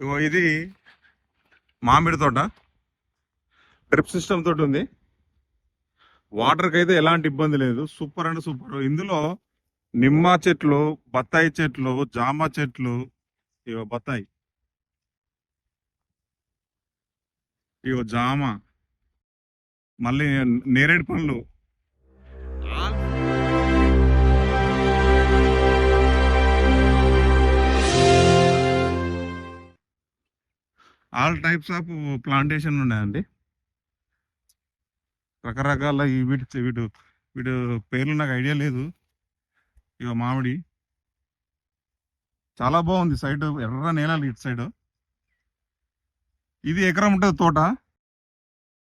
ఇగో ఇది మామిడి తోట. డ్రిప్ సిస్టమ్ తోటి ఉంది. వాటర్కి అయితే ఎలాంటి ఇబ్బంది లేదు. Super and super. ఇందులో నిమ్మ చెట్లు బత్తాయి చెట్లు జామ చెట్లు ఇగో బత్తాయి. ఇగో జామ. మళ్ళీ నేరేడు పండ్లు. ఆల్ టైప్స్ ఆఫ్ ప్లాంటేషన్ ఉన్నాయండి. రకరకాల ఈ వీటి వీటి వీటి పేర్లు నాకు ఐడియా లేదు. ఇక మామిడి. చాలా బాగుంది సైడ్ ఎర్ర నేలలు ఇటు సైడ్. ఇది ఎకరం ఉంటుంది తోట.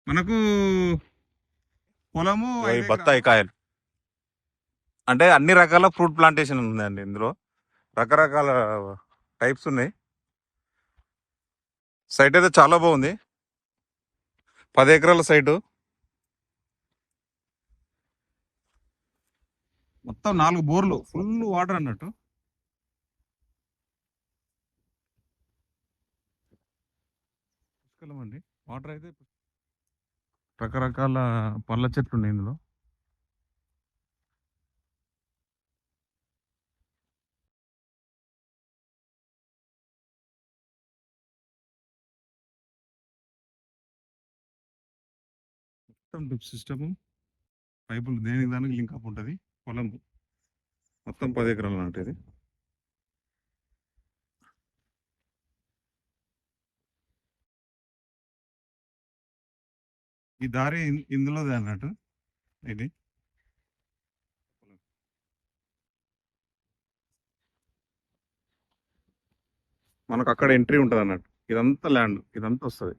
మనకు పొలము బత్తాయి కాయలు. అంటే అన్ని రకాల ఫ్రూట్ ప్లాంటేషన్ ఉందండి ఇందులో. రకరకాల టైప్స్ ఉన్నాయి. సైట్ అయితే చాలా బాగుంది. పది ఎకరాల సైటు. మొత్తం నాలుగు బోర్లు ఫుల్ వాటర్ అన్నట్టు. పుష్కలం అండి వాటర్ అయితే రకరకాల పళ్ళ చెట్లు ఉన్నాయి ఇందులో. మొత్తం డ్రిప్ సిస్టము పైపులు దేనికి దానికి లింక్ అప్ ఉంటుంది? పొలం మొత్తం పది ఎకరాలు నాటేది ఈ దారి ఇందులోదే అన్నట్టు ఇది. మనకు అక్కడ ఎంట్రీ ఉంటుంది అన్నట్టు ఇదంతా ల్యాండ్ ఇదంతా వస్తుంది.